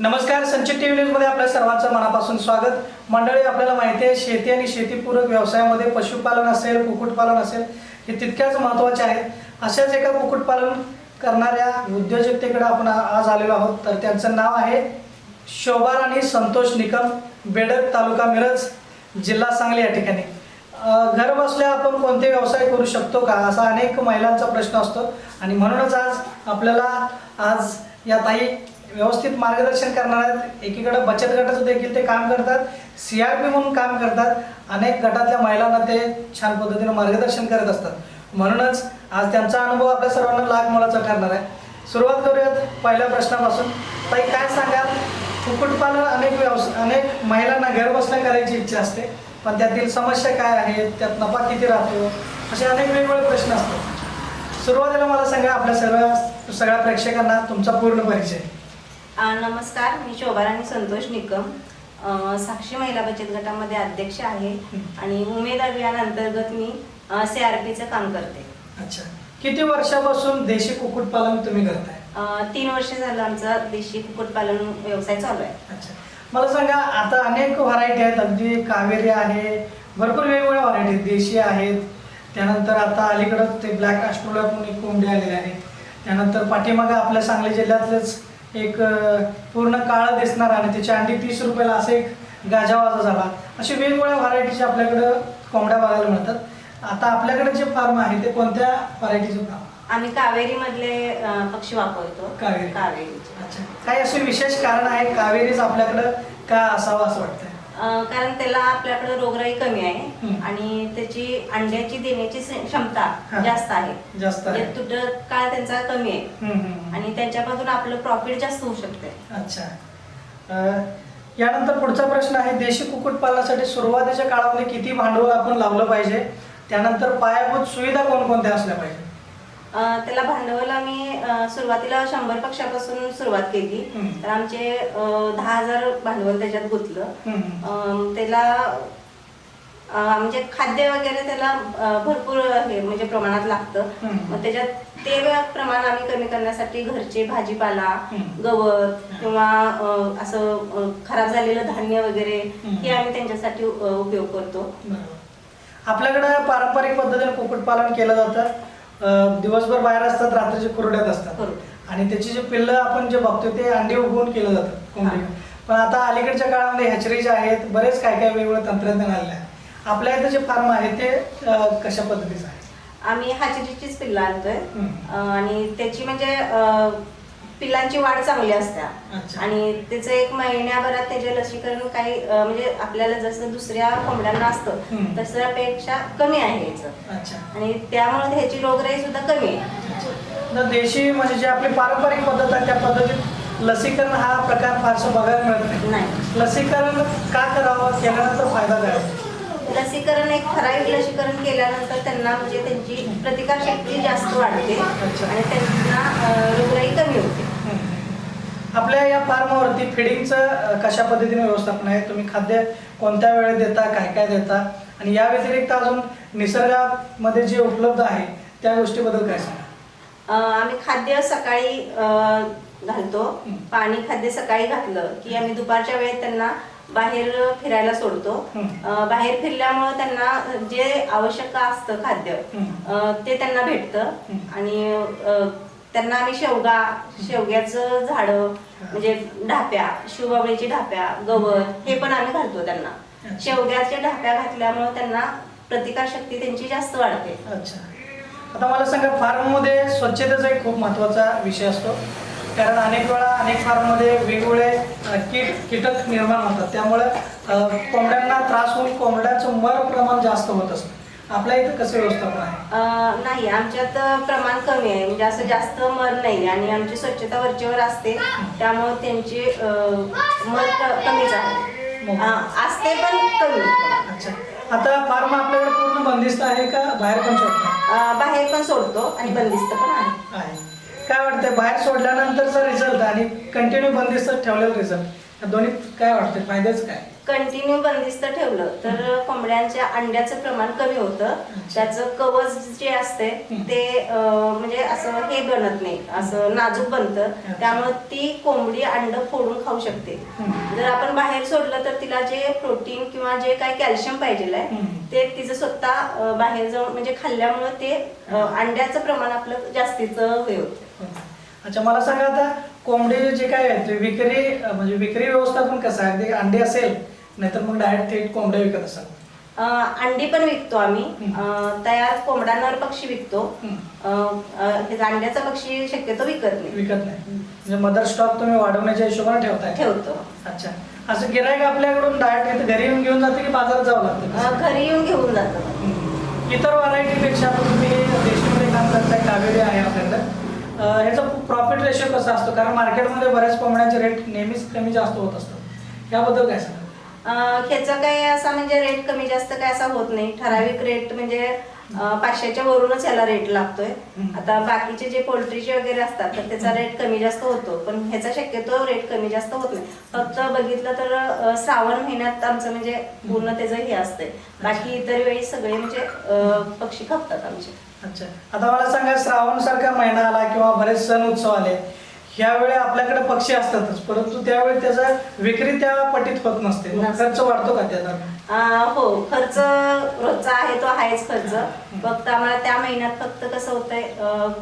नमस्कार संचित T V न्यूजमध्ये आपल्या सर्वांचं मनापासून स्वागत. मंडळी आपल्याला माहिती आहे शेती आणि शेतीपूरक व्यवसायामध्ये पशुपालन असेल कुक्कुटपालन असेल हे तितक्याच महत्त्वाचे आहेत अशाच एका कुक्कुटपालन करणाऱ्या उद्योजकतेकडे आपण आज आलेलो आहोत. तर त्यांचं नाव आहे शोभा आणि संतोष निकम बेडक तालुका मिरज जिल्हा सांगली या ठिकाणी. घर बसल्या आपण कोणते व्यवसाय करू शकतो का? असा अनेक महिलांचा प्रश्न असतो. आणि म्हणूनच आज आपल्याला आज या ताई व्यवस्थित मार्गदर्शन करणार आहेत. एकीकडे बचत गटाचं देखील ते काम करतात. सी आर पी म्हणून काम करतात. अनेक गटातल्या महिलांना ते छान पद्धतीनं मार्गदर्शन करत असतात. म्हणूनच आज त्यांचा अनुभव आपल्या सर्वांना लाख मोलाचा ठरणार आहे. सुरुवात करूयात पहिल्या प्रश्नापासून. ताई काय सांगाल? कुक्कुटपालन अनेक व्यवसाय अनेक महिलांना घरबसल्या करायची इच्छा असते. पण त्यातील समस्या काय आहेत? त्यात नफा किती राहतो? असे अनेक वेगवेगळे प्रश्न असतात. सुरुवातीला मला सांगा आपल्या सर्व सगळ्या प्रेक्षकांना तुमचा पूर्ण परिचय. नमस्कार मी शोभाराणी संतोष निकम. साक्षी महिला बचत गटामध्ये अध्यक्ष आहे आणि उमेद अभियान अंतर्गत मी सी आर पीचं काम करते. अच्छा. किती वर्षापासून देशी कुक्कुटपालन तुम्ही करताय? तीन वर्ष झालं आमचा देशी कुक्कुटपालन व्यवसाय चालू आहे. अच्छा. मला सांगा आता अनेक व्हरायटी आहेत. अगदी कावेरी आहे भरपूर वेगवेगळ्या व्हरायटी आहेत. देशी आहेत. त्यानंतर आता अलीकडं ते ब्लॅक एक कोंबडी आलेले आहेत त्यानंतर पाठीमागं आपल्या सांगली जिल्ह्यातलेच एक पूर्ण काळं दिसणार आणि त्याची अंडी तीस रुपयाला असं एक गाजावाजा झाला. असे वेगवेगळ्या व्हरायटीचे आपल्याकडं कोंबड्या बघायला मिळतात. आता आपल्याकडे जे फार्म आहे ते कोणत्या व्हरायटीचे फार्म आम्ही कावेरी मधले पक्षी वापरतो. कावेरी. कावेरीचे. अच्छा. काय असे विशेष कारण आहे कावेरीच आपल्याकडं का असावं असं वाटतंय? अ, कारण त्याला आपल्याकडे रोगराई कमी आहे. आणि त्याची अंड्याची देण्याची क्षमता. जास्त आहे. जास्त म्हणजे काळ त्यांचा कमी आहे. आणि त्यांच्यापासून आपलं प्रॉफिट जास्त होऊ शकते अच्छा. यानंतर पुढचा प्रश्न आहे देशी कुक्कुटपालनासाठी सुरुवातीच्या काळामध्ये किती भांडवल आपण लावलं पाहिजे? त्यानंतर पायाभूत सुविधा कोणकोणत्या असल्या पाहिजे त्याला भांडवल आम्ही सुरुवातीला शंभर पक्षापासून सुरुवात केली. तर आमचे दहा हजार भांडवल त्याच्यात गुंतलं त्याला म्हणजे खाद्य वगैरे त्याला भरपूर हे म्हणजे प्रमाणात लागतं. मग त्याच्यात ते प्रमाण आम्ही कमी करण्यासाठी घरचे भाजीपाला. गवत किंवा असं खराब झालेलं धान्य वगैरे. हे आम्ही त्यांच्यासाठी उपयोग करतो. आपल्याकडं पारंपरिक पद्धतीने कुक्कुटपालन केलं जातं दिवसभर बाहेर असतात रात्रीचे कुरड्यात असतात. बरोबर. आणि त्याची जे पिल्लं आपण जे बघतो ते अंडी उगवून केलं जातं कोंबडी. पण आता अलीकडच्या काळामध्ये हॅचरीज आहेत बरेच काय काय वेगवेगळं तंत्रज्ञान आलेलं आहे. आपल्या इथं जे फार्म आहे ते कशा पद्धतीचं आहे? आम्ही हाचरीचीच पिल्लं आणतोय. आणि त्याची म्हणजे अं, पिल्लांची वाढ चांगली असते. अच्छा. आणि त्याचं एक महिन्याभरात त्याचे लसीकरण काही अं, म्हणजे आपल्याला जसं दुसऱ्या कोंबड्यांना असतं हम्म. तसल्यापेक्षा कमी आहे याचं. अच्छा. आणि त्यामुळे ह्याची रोगराई सुद्धा कमी आहे. तर देशी म्हणजे जे आपली पारंपरिक पद्धत आहे त्या पद्धतीत लसीकरण हा प्रकार फारसा बघायला मिळत नाही. नाही. लसीकरण का करावं केल्यानंतर फायदा काय? लसीकरण एक ठराविक लसीकरण केल्यानंतर त्यांना म्हणजे त्यांची प्रतिकार शक्ती जास्त वाढते. आणि त्यांना रोगराई कमी होते. आपल्या या फार्मवरती फिडिंगचं कशा पद्धतीने व्यवस्थापन आहे? तुम्ही खाद्य कोणत्या वेळेत देता काय काय देता? आणि या व्यतिरिक्त अजून निसर्गामध्ये जे उपलब्ध आहे त्या गोष्टीबद्दल काय सांगा आम्ही खाद्य सकाळी घालतो. पाणी खाद्य सकाळी घातलं की आम्ही दुपारच्या वेळेत त्यांना बाहेर फिरायला सोडतो. बाहेर फिरल्यामुळं त्यांना जे आवश्यक असतं खाद्य ते त्यांना भेटतं. आणि त्यांना आम्ही शेवगा शेवग्याचं झाडं म्हणजे ढाप्या शिवबाबळीची ढाप्या गवत हे पण आम्ही घालतो त्यांना. शेवग्याच्या ढाप्या घातल्यामुळं त्यांना प्रतिकार शक्ती त्यांची जास्त वाढते. अच्छा. आता मला सांगा फार्ममध्ये स्वच्छतेचा एक खूप महत्त्वाचा विषय असतो. कारण अनेक वेळा अनेक फार्ममध्ये वेगवेगळे कीट कीटक निर्माण होतात. त्यामुळे कोंबड्यांना त्रास होऊन कोंबड्यांचं मर प्रमाण जास्त होत असतं. आपल्या इथं कसं व्यवस्थापन आहे? नाही आमच्यात प्रमाण कमी आहे. म्हणजे असं जास्त मर नाही. आणि आमची स्वच्छता वरचेवर असते. त्यामुळे त्यांची मर क- कमीच आहे असते पण कमी. अच्छा. आता फार्म आपल्याकडे पूर्ण बंदिस्त आहे का? बाहेर पण सोडतात अं, बाहेर पण सोडतो आणि बंदिस्त पण आहे. आहे. काय वाटतंय? बाहेर सोडल्यानंतरचा रिझल्ट आणि कंटिन्यू बंदिस्त ठेवलेला रिझल्ट दोन्ही काय फायद्याच काय? कंटिन्यू बंदिस्त ठेवलं तर कोंबड्यांच्या अंड्याचं प्रमाण कमी होतं. त्याचं कवच जे असते ते म्हणजे असं हे बनत नाही असं नाजूक बनतं. त्यामुळे ती कोंबडी अंड फोडून खाऊ शकते. जर आपण बाहेर सोडलं तर तिला जे प्रोटीन किंवा जे काय कॅल्शियम पाहिजे आहे. ते तिचं स्वतः बाहेर जाऊन म्हणजे खाल्ल्यामुळे ते अंड्याचं प्रमाण आपलं जास्तीचं हे होतं. अच्छा मला सांगा आता कोंबडी जे काय आहे ते विक्री म्हणजे विक्री व्यवस्थापन कसं आहे अगदी अंडे असेल नाहीतर मग डायरेक्ट थेट कोंबड्या विकत असाल. अं, अंडी पण विकतो आम्ही. अं, तयार कोंबड्यांवर पक्षी विकतो. हम्म. अं, अं, हे अंड्याचा पक्षी शक्यतो विकत नाही. विकत नाही. म्हणजे मदर स्टॉक तुम्ही वाढवण्याच्या हिशोबाने ठेवताय. ठेवतो. अच्छा. असं गिरायक आपल्याकडून डायरेक्ट घरी येऊन घेऊन जाते की बाजारात जावं लागतं अं, घरी येऊन घेऊन जातो. हम्म. इतर व्हरायटीपेक्षा तुम्ही देशमध्ये काम करताय कावेरी आहे आपल्याकडे. ह्याचा प्रॉफिट रेशो कसा असतो? कारण मार्केटमध्ये बऱ्याच कोंबड्यांचे रेट नेहमीच कमी जास्त होत असतात याबद्दल काय सांगा ह्याचा काही असा म्हणजे रेट कमी जास्त काय असा होत नाही. ठराविक रेट म्हणजे पाचशेच्या वरूनच याला रेट लागतोय. आता बाकीचे जे पोल्ट्रीचे वगैरे असतात तर त्याचा रेट कमी जास्त होतो. पण ह्याचा शक्यतो रेट कमी जास्त होत नाही. फक्त बघितलं तर श्रावण महिन्यात आमचं म्हणजे पूर्ण त्याचं हे असतंय. बाकी इतर वेळी सगळे म्हणजे पक्षी खपतात आमचे. अच्छा. आता मला सांगा श्रावण सारखा महिना आला किंवा बरेच सण उत्सव आले ह्यावेळी आपल्याकडे पक्षी असतातच परंतु त्यावेळी त्याचा विक्री त्या पटीत होत नसते. मग नसते. खर्च वाढतो का त्याचा अं, हो खर्च रोजचा आहे तो आहेच खर्च. फक्त आम्हाला त्या महिन्यात फक्त कसं होतंय अं,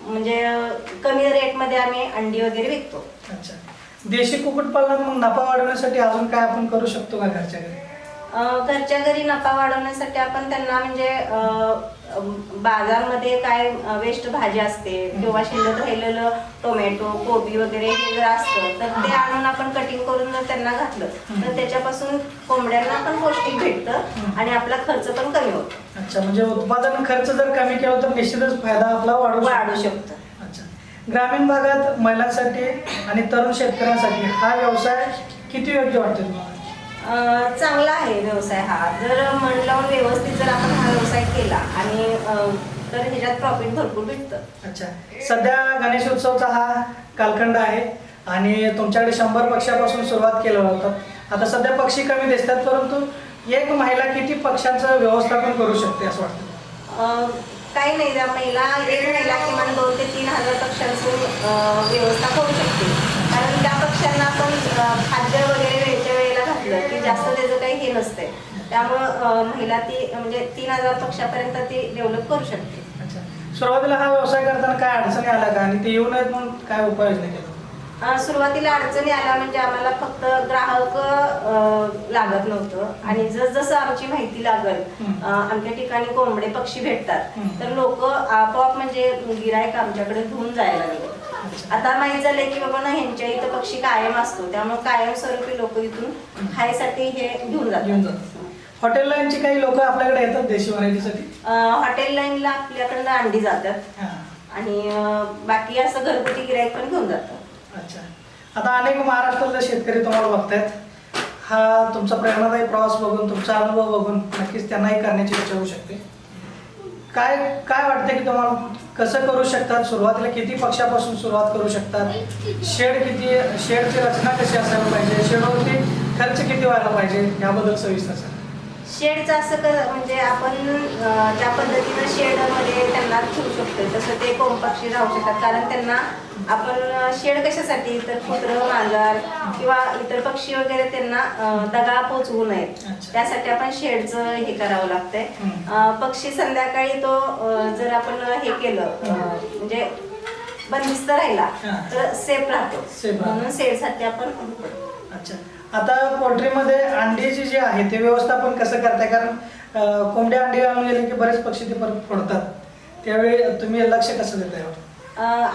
म्हणजे अं, कमी रेटमध्ये आम्ही अंडी वगैरे विकतो. अच्छा. देशी कुक्कुटपालनात मग नफा वाढवण्यासाठी अजून काय आपण करू शकतो का घरच्या घरी घरच्या घरी नफा वाढवण्यासाठी आपण त्यांना म्हणजे बाजारमध्ये काय वेस्ट भाजी असते किंवा शिल्लक राहिलेलं टोमॅटो कोबी वगैरे हे जर असतं तर ते आणून आपण कटिंग करून जर त्यांना घातलं तर त्याच्यापासून कोंबड्यांना पण पौष्टिक भेटतं आणि आपला खर्च पण कमी होतो. अच्छा म्हणजे उत्पादन खर्च जर कमी केला तर निश्चितच फायदा आपला वाढू वाढू शकतो. ग्रामीण भागात महिलांसाठी आणि तरुण शेतकऱ्यांसाठी हा व्यवसाय किती योग्य वाटतो चांगला आहे व्यवसाय हा. जर मन लावून व्यवस्थित जर आपण हा व्यवसाय केला आणि तर ह्याच्यात प्रॉफिट भरपूर भेटतं. अच्छा. सध्या गणेश उत्सवचा हा कालखंड आहे आणि तुमच्याकडे शंभर पक्षापासून सुरुवात केलं होतं. आता सध्या पक्षी कमी दिसतात परंतु एक महिला किती पक्षांचं व्यवस्थापन करू शकते असं वाटतं? काही नाही. त्या महिला एक महिला किमान दोन ते तीन हजार पक्ष्यांचं अं, व्यवस्था करू शकते. कारण त्या पक्ष्यांना आपण खाद्य वगैरे वेळच्या वेळेला घातलं की जास्त त्याचं काही हे नसते त्यामुळं महिला ती म्हणजे तीन हजार पक्षापर्यंत ती डेव्हलप करू शकते. अच्छा. सुरुवातीला हा व्यवसाय करताना काय अडचणी आल्या का? आणि ते येऊ नयेत म्हणून काय उपाययोजना केलं? सुरुवातीला अडचणी आल्या म्हणजे आम्हाला फक्त ग्राहक लागत नव्हतं. आणि जसजसं आमची माहिती लागल आमच्या ठिकाणी कोंबडे पक्षी भेटतात. तर लोक आपोआप म्हणजे गिरायक आमच्याकडे घेऊन जायला लागले. आता माहीत झालंय की बाबा ना ह्यांच्या इथं पक्षी कायम असतो. त्यामुळे कायमस्वरूपी लोक इथून खायसाठी हे घेऊन घेऊन जातात. जातात हॉटेल लाईनची काही लोक आपल्याकडे येतात देशी व्हरायटीसाठी? अं, हॉटेल लाईनला आपल्याकडनं अंडी जातात. हां. आणि अं, बाकी असं घरगुती गिरायक पण घेऊन जातात. अच्छा. आता अनेक महाराष्ट्रातले शेतकरी तुम्हाला बघतायत. हा तुमचा प्रेरणादायी प्रवास बघून तुमचा अनुभव बघून नक्कीच त्यांनाही करण्याची इच्छा होऊ शकते. काय काय वाटतं की तुम्हाला कसं करू शकतात? सुरुवातीला किती पक्षापासून सुरुवात करू शकतात? शेड किती शेडची रचना कशी असायला पाहिजे? शेडवरती खर्च किती व्हायला पाहिजे? याबद्दल सविस्तर सांगा. शेडचं असं कर म्हणजे आपण ज्या पद्धतीनं शेडमध्ये त्यांना ठेवू शकतो तसं ते कोंबपक्षी राहू शकतात. कारण त्यांना आपण शेड कशासाठी तर कुत्रं मांजर किंवा इतर पक्षी वगैरे त्यांना दगा पोचवू नयेत. त्यासाठी आपण शेडचं हे करावं लागतंय. पक्षी संध्याकाळी तो जर आपण हे केलं म्हणजे बंदिस्त राहिला. तर सेफ राहतो. म्हणून शेडसाठी आपण अच्छा. आता पोल्ट्रीमध्ये अंडीची जी आहे ते व्यवस्थापन कसं करताय? कारण कोंबड्या अंडी आणून गेले की बरेच पक्षी ते परत फोडतात. त्यावेळी तुम्ही लक्ष कसं देताय?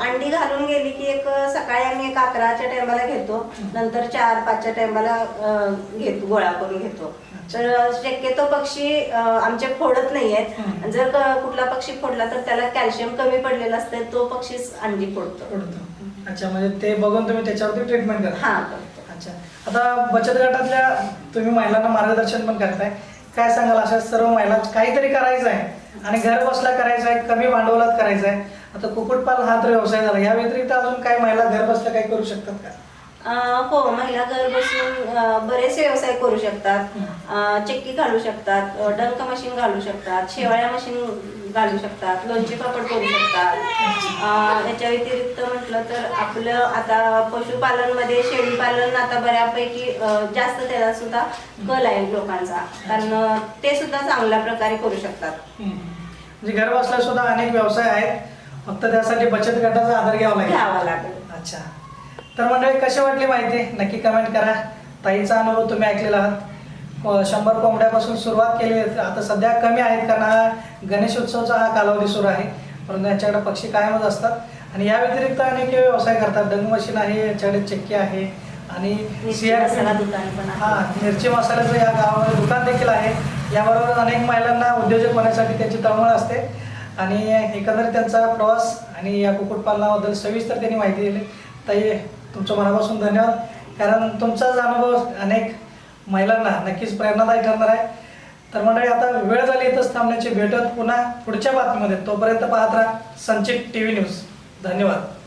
अंडी घालून गेली की एक सकाळी आम्ही एक अकराच्या टायमाला घेतो. नंतर चार पाचच्या टायमाला घेतो गोळा करून घेतो. तर शक्यतो पक्षी आमचे फोडत नाही आहेत. जर कुठला पक्षी फोडला तर त्याला कॅल्शियम कमी पडलेलं असतं तो पक्षीच अंडी फोडतो. अच्छा म्हणजे ते बघून तुम्ही त्याच्यावरती ट्रीटमेंट करता. हा आता बचत गटातल्या तुम्ही महिलांना मार्गदर्शन पण करताय. काय सांगाल अशा सर्व महिला काहीतरी करायचं आहे आणि घर बसल्या करायचं आहे कमी भांडवलात करायचं आहे आता कुक्कुटपालन हा तर व्यवसाय झाला. या व्यतिरिक्त अजून काय महिला घर बसल्या काही करू शकतात का? हो महिला घर बसून अं, बरेचसे व्यवसाय करू शकतात. चक्की घालू शकतात डंक मशीन घालू शकतात शेवाळ्या मशीन घालू शकतात लोणची पापड करू शकतात. याच्या व्यतिरिक्त म्हटलं तर आपलं आता पशुपालनमध्ये शेळीपालन आता बऱ्यापैकी जास्त त्याला सुद्धा कल आहे लोकांचा. कारण ते सुद्धा चांगल्या प्रकारे करू शकतात. म्हणजे घर बसल्या सुद्धा अनेक व्यवसाय आहेत. फक्त त्यासाठी बचत गटाचा आधार घ्यावा लागेल. घ्यावा लागेल. अच्छा. तर मंडळी कशी वाटली माहिती? नक्की कमेंट करा. ताईचा अनुभव तुम्ही ऐकलेला आहात. को- शंभर कोंबड्यापासून सुरुवात केली. आता सध्या कमी आहेत कारण हा गणेश उत्सवचा हा कालावधी सुरू आहे. परंतु यांच्याकडे पक्षी कायमच असतात. आणि या व्यतिरिक्त अनेक व्यवसाय करतात. डंग मशीन आहे याच्याकडे चक्की आहे आणि. हा मिरची मसाल्याचं या गावामध्ये दुकान देखील आहे. याबरोबर अनेक महिलांना उद्योजक होण्यासाठी त्यांची तळमळ असते. आणि एकंदरीत त्यांचा प्रवास आणि या कुक्कुटपालनाबद्दल सविस्तर त्यांनी माहिती दिली. ताई तुमचं मनापासून धन्यवाद. कारण तुमचाच अनुभव अनेक महिलांना नक्कीच प्रेरणादायी ठरणार आहे. तर मंडळी आता वेळ झाली इथंच थांबण्याची. भेटत पुन्हा पुढच्या बातमीमध्ये. तोपर्यंत पाहत राहा संचित टी व्ही न्यूज. धन्यवाद.